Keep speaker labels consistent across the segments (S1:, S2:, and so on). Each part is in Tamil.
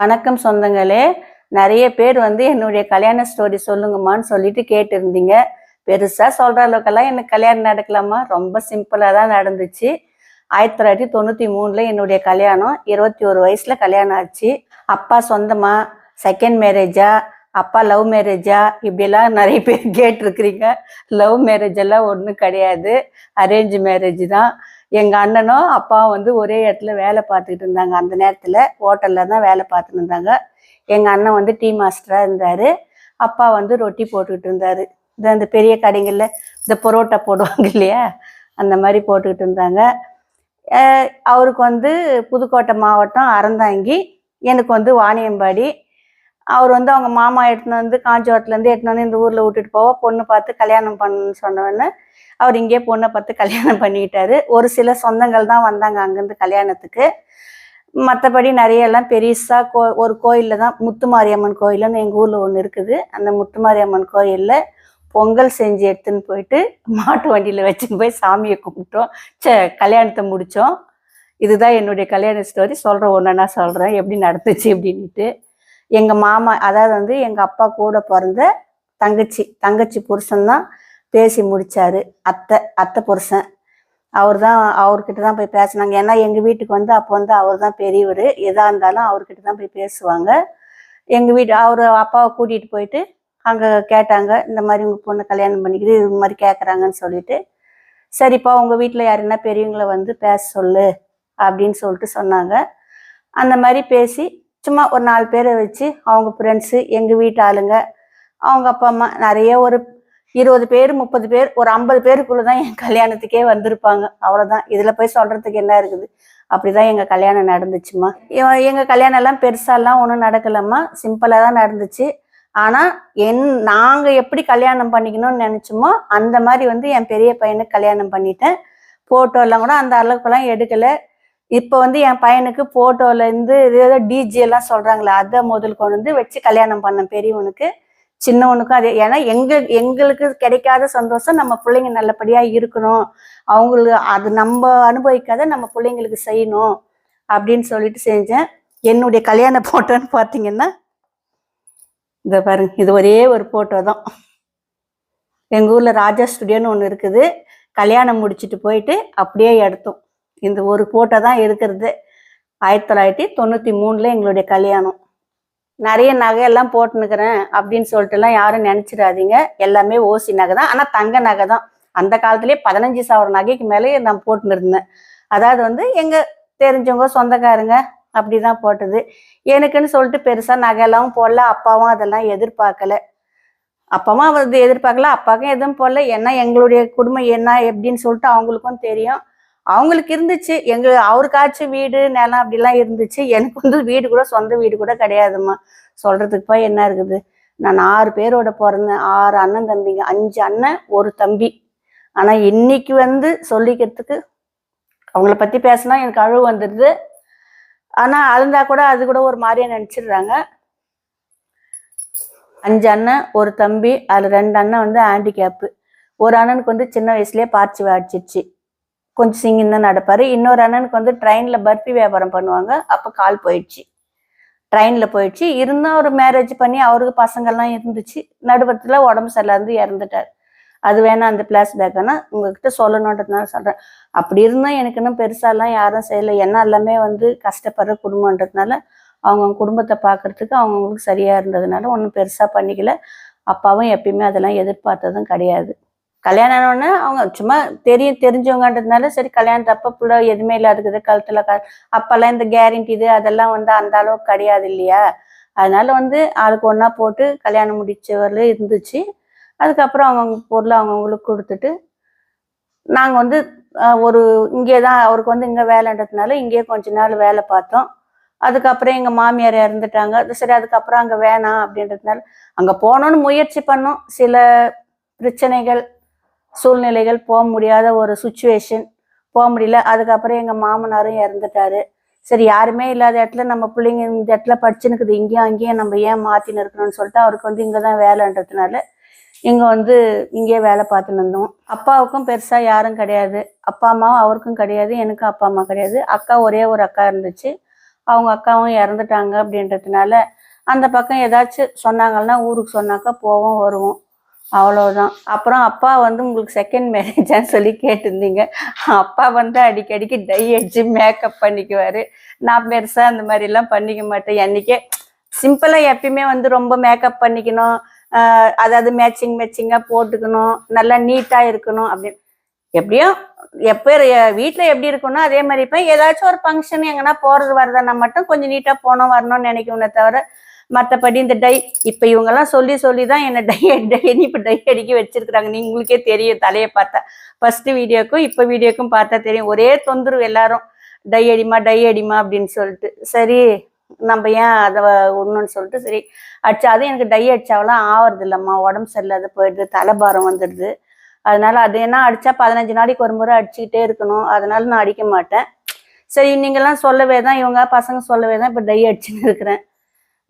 S1: வணக்கம் சொந்தங்களே. நிறைய பேர் வந்து என்னுடைய கல்யாண ஸ்டோரி சொல்லுங்கம்மான்னு சொல்லிட்டு கேட்டிருந்தீங்க. பெருசாக சொல்கிற அளவுக்கெல்லாம் எனக்கு கல்யாணம் நடக்கலாமா ரொம்ப சிம்பிளாக தான் நடந்துச்சு. ஆயிரத்தி தொள்ளாயிரத்தி தொண்ணூற்றி மூணில் என்னுடைய கல்யாணம். இருபத்தி ஒரு வயசில் கல்யாணம் ஆச்சு. அப்பா சொந்தமா செகண்ட் மேரேஜா அப்பா லவ் மேரேஜா இப்படிலாம் நிறைய பேர் கேட்டிருக்கிறீங்க. லவ் மேரேஜ் எல்லாம் ஒன்றும் கிடையாது. அரேஞ்ச் மேரேஜ் தான். எங்க அண்ணனும் அப்பாவும் வந்து ஒரே இடத்துல வேலை பார்த்துக்கிட்டு இருந்தாங்க. அந்த நேரத்துல ஹோட்டல்ல தான் வேலை பார்த்துட்டு இருந்தாங்க. எங்க அண்ணன் வந்து டீ மாஸ்டரா இருந்தாரு. அப்பா வந்து ரொட்டி போட்டுக்கிட்டு இருந்தாரு. இந்த அந்த பெரிய கடைங்கள்ல இந்த பரோட்டா போடுவாங்க இல்லையா? அந்த மாதிரி போட்டுக்கிட்டு இருந்தாங்க. அவருக்கு வந்து புதுக்கோட்டை மாவட்டம் அறந்தாங்கி எனக்கு வந்து வாணியம்பாடி. அவர் வந்து அவங்க மாமா எடுத்துன்னு வந்து காஞ்சிபுரத்துலேருந்து எடுத்துன்னு வந்து இந்த ஊரில் விட்டுட்டு போவ. பொண்ணு பார்த்து கல்யாணம் பண்ணு சொன்னோடனே அவர் இங்கேயே பொண்ணை பார்த்து கல்யாணம் பண்ணிக்கிட்டாரு. ஒரு சில சொந்தங்கள் தான் வந்தாங்க அங்கேருந்து கல்யாணத்துக்கு. மற்றபடி நிறைய எல்லாம் பெருசாக கோ ஒரு கோயிலில் தான் முத்துமாரியம்மன் கோயில்னு எங்கள் ஊரில் ஒன்று இருக்குது. அந்த முத்துமாரியம்மன் கோயிலில் பொங்கல் செஞ்சு எடுத்துன்னு போயிட்டு மாட்டு வண்டியில் வச்சுன்னு போய் சாமியை கும்பிட்டோம். சே கல்யாணத்தை முடித்தோம் இதுதான் என்னுடைய கல்யாண ஸ்டோரி சொல்கிறேன் ஒன்று நான் சொல்கிறேன் எப்படி நடந்துச்சு அப்படின்ட்டு எங்கள் மாமா அதாவது வந்து எங்கள் அப்பா கூட பிறந்த தங்கச்சி தங்கச்சி புருஷன் தான் பேசி முடித்தார் அத்தை அத்தை புருஷன். அவர் தான் அவர்கிட்ட தான் போய் பேசினாங்க. ஏன்னா எங்கள் வீட்டுக்கு வந்து அப்போ வந்து அவர் தான் பெரியவர். எதாக இருந்தாலும் அவர்கிட்ட தான் போய் பேசுவாங்க. எங்கள் வீட்டு அவர் அப்பாவை கூட்டிகிட்டு போயிட்டு அங்கே கேட்டாங்க இந்த மாதிரி உங்கள் பொண்ணு கல்யாணம் பண்ணிக்கிட்டு இது மாதிரி கேட்குறாங்கன்னு சொல்லிட்டு சரிப்பா உங்கள் வீட்டில் யாருன்னா பெரியவங்கள வந்து பேச சொல்லு அப்படின்னு சொல்லிட்டு சொன்னாங்க. அந்த மாதிரி பேசி சும்மா ஒரு நாலு பேரை வச்சு அவங்க ஃப்ரெண்ட்ஸு எங்கள் வீட்டு ஆளுங்க அவங்க அப்பா அம்மா நிறைய ஒரு இருபது பேர் முப்பது பேர் ஒரு ஐம்பது பேருக்குள்ள தான் என் கல்யாணத்துக்கே வந்திருப்பாங்க. அவ்வளோதான் இதில் போய் சொல்கிறதுக்கு என்ன இருக்குது? அப்படிதான் எங்கள் கல்யாணம் நடந்துச்சுமா. எங்கள் எங்க கல்யாணம் எல்லாம் பெருசாலாம் ஒன்றும் நடக்கலம்மா. சிம்பிளாக தான் நடந்துச்சு. ஆனால் என் நாங்கள் எப்படி கல்யாணம் பண்ணிக்கணும்னு நினச்சோமோ அந்த மாதிரி வந்து என் பெரிய பையனுக்கு கல்யாணம் பண்ணிட்டேன். ஃபோட்டோ எல்லாம் கூட அந்த அளவுக்குலாம் எடுக்கலை. இப்போ வந்து என் பையனுக்கு ஃபோட்டோல இருந்து ஏதோ டிஜி எல்லாம் சொல்றாங்களே அதை முதல் கொண்டு வந்து வச்சு கல்யாணம் பண்ணேன் பெரியவனுக்கு. சின்னவனுக்கும் அதே ஏன்னா எங்க எங்களுக்கு கிடைக்காத சந்தோஷம் நம்ம பிள்ளைங்க நல்லபடியா இருக்கணும். அவங்களுக்கு அது நம்ம அனுபவிக்காத நம்ம பிள்ளைங்களுக்கு செய்யணும் அப்படின்னு சொல்லிட்டு செஞ்சேன். என்னுடைய கல்யாண போட்டோன்னு பார்த்தீங்கன்னா இதை பாருங்க இது ஒரே ஒரு போட்டோ தான். எங்கள் ஊரில் ராஜா ஸ்டுடியோன்னு ஒன்று இருக்குது. கல்யாணம் முடிச்சுட்டு போயிட்டு அப்படியே எடுத்தோம். இந்த ஒரு போட்டோ தான் இருக்கிறது. ஆயிரத்தி தொள்ளாயிரத்தி தொண்ணூற்றி மூணில் எங்களுடைய கல்யாணம். நிறைய நகையெல்லாம் போட்டுனுக்கிறேன் அப்படின்னு சொல்லிட்டுலாம் யாரும் நினச்சிடாதீங்க. எல்லாமே ஓசி நகை தான் ஆனால் தங்க நகை தான் அந்த காலத்துலேயே பதினஞ்சு சவர நகைக்கு மேலே நான் போட்டுன்னு இருந்தேன் அதாவது வந்து எங்கள் தெரிஞ்சவங்க சொந்தக்காரங்க அப்படி தான் போட்டது. எனக்குன்னு சொல்லிட்டு பெருசாக நகையெல்லாம் போடல. அப்பாவும் அதெல்லாம் எதிர்பார்க்கல. அப்பாவும் வந்து எதிர்பார்க்கல. அப்பாவுக்கும் எதுவும் போடல. ஏன்னா எங்களுடைய குடும்பம் என்ன எப்படின்னு சொல்லிட்டு அவங்களுக்கும் தெரியும். அவங்களுக்கு இருந்துச்சு. எங்க அவருக்காச்சும் வீடு நிலம் அப்படிலாம் இருந்துச்சு. எனக்கு வந்து வீடு கூட சொந்த வீடு கூட கிடையாதும்மா. சொல்றதுக்கு போய் என்ன இருக்குது? நான் ஆறு பேரோட பிறந்தேன் ஆறு அண்ணன் தம்பிங்க அஞ்சு அண்ணன் ஒரு தம்பி. ஆனா இன்னைக்கு வந்து சொல்லிக்கிறதுக்கு அவங்கள பத்தி பேசினா எனக்கு அழுவு வந்துடுது. ஆனா அழுந்தா கூட அது கூட ஒரு மாதிரியா நினைச்சிடுறாங்க. அஞ்சு அண்ணன் ஒரு தம்பி அதில் ரெண்டு அண்ணன் வந்து ஹேண்டிகேப்பு ஒரு அண்ணனுக்கு வந்து சின்ன வயசுலேயே பார்ச்சி வாடிச்சிருச்சு கொஞ்சம் சிங்கிங் தான் நடப்பார். இன்னொரு அண்ணனுக்கு வந்து ட்ரெயினில் பர்ஃபி வியாபாரம் பண்ணுவாங்க. அப்போ கால் போயிடுச்சு. ட்ரெயினில் போயிடுச்சு. இருந்தால் அவர் மேரேஜ் பண்ணி அவருக்கு பசங்கள்லாம் இருந்துச்சு. நடுவத்தில் உடம்பு சரியில்லாந்து இறந்துட்டார். அது வேணா அந்த பிளாஸ் பேக்கானா உங்ககிட்ட சொல்லணுன்றதுனால சொல்கிறேன் அப்படி இருந்தால் எனக்கு இன்னும் பெருசாலாம் யாரும் செய்யலை. என்ன எல்லாமே வந்து கஷ்டப்படுற குடும்பன்றதுனால அவங்க குடும்பத்தை பார்க்கறதுக்கு அவங்கவுங்களுக்கு சரியாக இருந்ததுனால ஒன்றும் பெருசாக பண்ணிக்கல. அப்பாவும் எப்பயுமே அதெல்லாம் எதிர்பார்த்ததும் கிடையாது. கல்யாணம் ஆனோடனே அவங்க சும்மா தெரியும் தெரிஞ்சவங்கன்றதுனால சரி கல்யாணத்தப்ப புள்ள எதுவுமே இல்லாதுக்குது கழுத்தில் க அப்போல்லாம் இந்த கேரண்டி இது அதெல்லாம் வந்து அந்த அளவுக்கு கிடையாது இல்லையா? அதனால வந்து ஆளுக்கு ஒன்றா போட்டு கல்யாணம் முடிச்சவரில் இருந்துச்சு. அதுக்கப்புறம் அவங்கவுங்க பொருளை அவங்கவுங்களுக்கு கொடுத்துட்டு நாங்கள் வந்து ஒரு இங்கே தான் அவருக்கு வந்து இங்கே வேலைன்றதுனால இங்கேயே கொஞ்ச நாள் வேலை பார்த்தோம். அதுக்கப்புறம் எங்கள் மாமியார் இறந்துட்டாங்க. சரி அதுக்கப்புறம் அங்கே வேணாம் அப்படின்றதுனால அங்கே போகணுன்னு முயற்சி பண்ணோம். சில பிரச்சனைகள் சூழ்நிலைகள் போக முடியாத ஒரு சுச்சுவேஷன் போக முடியல. அதுக்கப்புறம் எங்கள் மாமனாரும் இறந்துட்டாரு. சரி யாருமே இல்லாத இடத்துல நம்ம பிள்ளைங்க இந்த இடத்துல படிச்சுனுக்குது இங்கேயும் அங்கேயும் நம்ம ஏன் மாற்றின்னு இருக்கணும்னு சொல்லிட்டு அவருக்கு வந்து இங்கே தான் வேலைன்றதுனால இங்கே வந்து இங்கேயே வேலை பார்த்துன்னு இருந்தோம். அப்பாவுக்கும் பெருசாக யாரும் கிடையாது. அப்பா அம்மாவும் அவருக்கும் கிடையாது. எனக்கும் அப்பா அம்மா கிடையாது. அக்கா ஒரே ஒரு அக்கா இருந்துச்சு. அவங்க அக்காவும் இறந்துட்டாங்க அப்படின்றதுனால அந்த பக்கம் ஏதாச்சும் சொன்னாங்கன்னா ஊருக்கு சொன்னாக்கா போவோம் வருவோம். அவ்வளோதான் அப்புறம் அப்பா வந்து உங்களுக்கு செகண்ட் மேரேஜான்னு சொல்லி கேட்டிருந்தீங்க. அப்பா வந்து அடிக்கடிக்கு டை அடிச்சு மேக்கப் பண்ணிக்குவார். நான் பெருசாக அந்த மாதிரிலாம் பண்ணிக்க மாட்டேன். என்றைக்கே சிம்பிளாக எப்பயுமே வந்து ரொம்ப மேக்கப் பண்ணிக்கணும். அதாவது மேட்சிங் மேட்சிங்காக போட்டுக்கணும். நல்லா நீட்டாக இருக்கணும். அப்படின்னு எப்படியும் எப்போ வீட்டில் எப்படி இருக்கணும் அதே மாதிரி இப்போ ஏதாச்சும் ஒரு ஃபங்க்ஷன் எங்கன்னா போகிறது வரதுன்னா மட்டும் கொஞ்சம் நீட்டாக போனோம் வரணும்னு நினைக்கணும் தவிர மற்றபடி இந்த டை இப்போ இவங்கெல்லாம் சொல்லி சொல்லி தான் என்னை டை டைன்னு இப்போ டை அடிக்க வச்சிருக்கிறாங்க. நீங்களுக்கே தெரியும் தலையை பார்த்தா. ஃபர்ஸ்ட் வீடியோக்கும் இப்போ வீடியோக்கும் பார்த்தா தெரியும். ஒரே தொந்தரவு எல்லாரும் டை அடிமா டை அடிமா அப்படின்னு சொல்லிட்டு. சரி நம்ம ஏன் அதை ஒன்றுன்னு சொல்லிட்டு சரி அடிச்சா அதுவும் எனக்கு டை அடிச்சாவெல்லாம் ஆவறது இல்லைம்மா உடம்பு சரியில்லாத போயிடுது தலைபாரம் வந்துடுது. அதனால அது என்ன அடிச்சா பதினஞ்சு நாளைக்கு ஒரு முறை அடிச்சுக்கிட்டே இருக்கணும். அதனால நான் அடிக்க மாட்டேன். சரி நீங்கள்லாம் சொல்லவே தான் இவங்க பசங்க சொல்லவே தான் இப்போ டை அடிச்சுன்னு இருக்கிறேன்.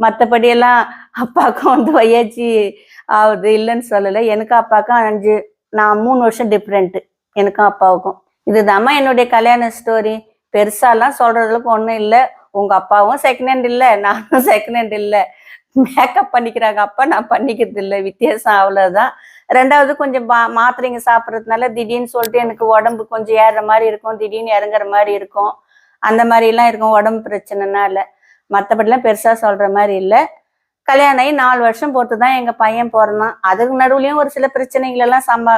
S1: மற்றபடி எல்லாம் அப்பாவுக்கும் வந்து வயாச்சி ஆகுது இல்லைன்னு சொல்லலை. எனக்கும் அப்பாவுக்கும் அஞ்சு நான் மூணு வருஷம் டிஃப்ரெண்ட்டு எனக்கும் அப்பாவுக்கும். இதுதாம்மா என்னுடைய கல்யாண ஸ்டோரி பெருசாலாம் சொல்கிறதுக்கு ஒன்றும் இல்லை. உங்கள் அப்பாவும் செகண்ட் ஹேண்ட் இல்லை நானும் செகண்ட் ஹேண்ட் இல்லை. மேக்கப் பண்ணிக்கிறாங்க. அப்பா நான் பண்ணிக்கிறது இல்லை. வித்தியாசம் அவ்வளோதான் ரெண்டாவது கொஞ்சம் மா மாத்திரைங்க சாப்பிட்றதுனால திடீர்னு சொல்லிட்டு எனக்கு உடம்பு கொஞ்சம் ஏறுற மாதிரி இருக்கும். திடீர்னு இறங்குற மாதிரி இருக்கும். அந்த மாதிரிலாம் இருக்கும் உடம்பு பிரச்சனைனால. மற்றபடிலாம் பெருசாக சொல்கிற மாதிரி இல்லை. கல்யாணம் ஆகி நாலு வருஷம் பொறுத்து தான் எங்கள் பையன் பிறந்தான். அதுக்கு நடுவுலையும் ஒரு சில பிரச்சனைகளெல்லாம் சம்பா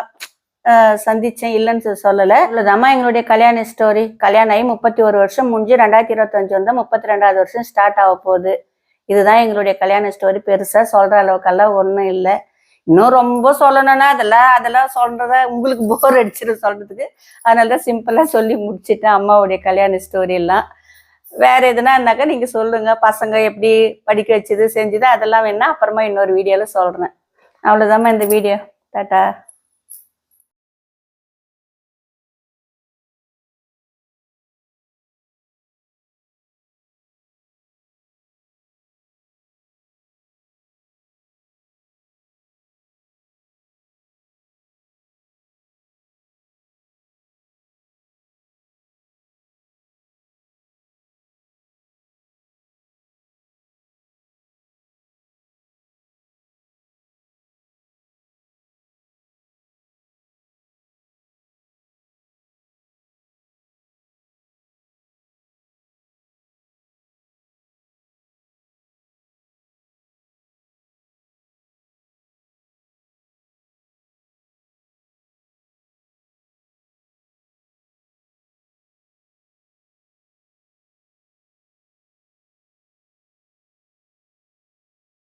S1: சந்தித்தேன் சந்திச்சேன். இல்லைன்னு சொல்லி சொல்லலை. இவ்வளோதாம்மா எங்களுடைய கல்யாண ஸ்டோரி கல்யாணம் ஆகி முப்பத்தி ஒரு வருஷம் முடிஞ்சு ரெண்டாயிரத்தி இருபத்தஞ்சு வந்து முப்பத்தி ரெண்டாவது வருஷம் ஸ்டார்ட் ஆக போகுது. இதுதான் எங்களுடைய கல்யாண ஸ்டோரி பெருசாக சொல்கிற அளவுக்கெல்லாம் ஒன்றும் இல்லை. இன்னும் ரொம்ப சொல்லணும்னா அதெல்லாம் அதெல்லாம் சொல்கிறத உங்களுக்கு போர் அடிச்சிடும் சொல்கிறதுக்கு அதனால தான் சிம்பிளாக சொல்லி முடிச்சிட்டேன் அம்மாவுடைய கல்யாண ஸ்டோரியெல்லாம் வேற எதுனா இருந்தாக்கா நீங்க சொல்லுங்க. பசங்க எப்படி படிக்க வச்சது செஞ்சது அதெல்லாம் வேணா அப்புறமா இன்னொரு வீடியோல சொல்றேன். அவ்வளவுதாம்மா இந்த வீடியோ. டாட்டா.